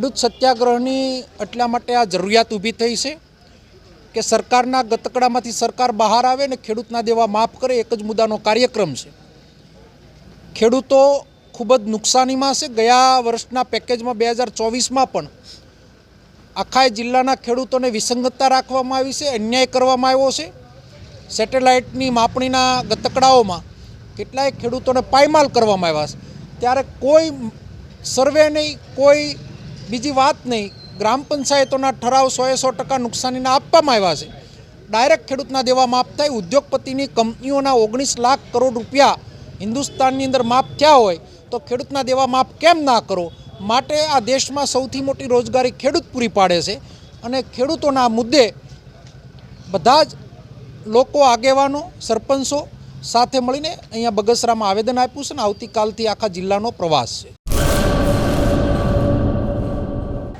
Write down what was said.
ખેડૂત સત્યાગ્રહની એટલા માટે આ જરૂરિયાત ઊભી થઈ છે કે સરકારના ગતકડામાંથી સરકાર બહાર આવે ને ખેડૂતના દેવા માફ કરે, એક જ મુદ્દાનો કાર્યક્રમ છે. ખેડૂતો ખૂબ જ નુકસાનીમાં છે. ગયા વર્ષના પેકેજમાં બે હજાર ચોવીસમાં પણ આખા જિલ્લાના ખેડૂતોને વિસંગતતા રાખવામાં આવી છે, અન્યાય કરવામાં આવ્યો છે. સેટેલાઇટની માપણીના ગતકડાઓમાં કેટલાય ખેડૂતોને પાયમાલ કરવામાં આવ્યા છે. ત્યારે કોઈ સર્વે નહીં, કોઈ બીજી વાત નહીં, ગ્રામ પંચાયતોના ઠરાવ સોએ સો ટકા નુકસાનીના આપવામાં આવ્યા છે. ડાયરેક્ટ ખેડૂતના દેવા માફ થાય, ઉદ્યોગપતિની કંપનીઓના ઓગણીસ લાખ કરોડ રૂપિયા હિન્દુસ્તાનની અંદર માફ થયા હોય તો ખેડૂતના દેવા માફ કેમ ના કરો? માટે આ દેશમાં સૌથી મોટી રોજગારી ખેડૂત પૂરી પાડે છે અને ખેડૂતોના મુદ્દે બધા જ લોકો આગેવાનો, સરપંચો સાથે મળીને અહીંયા બગસરામાં આવેદન આપ્યું છે ને આવતીકાલથી આખા જિલ્લાનો પ્રવાસ છે.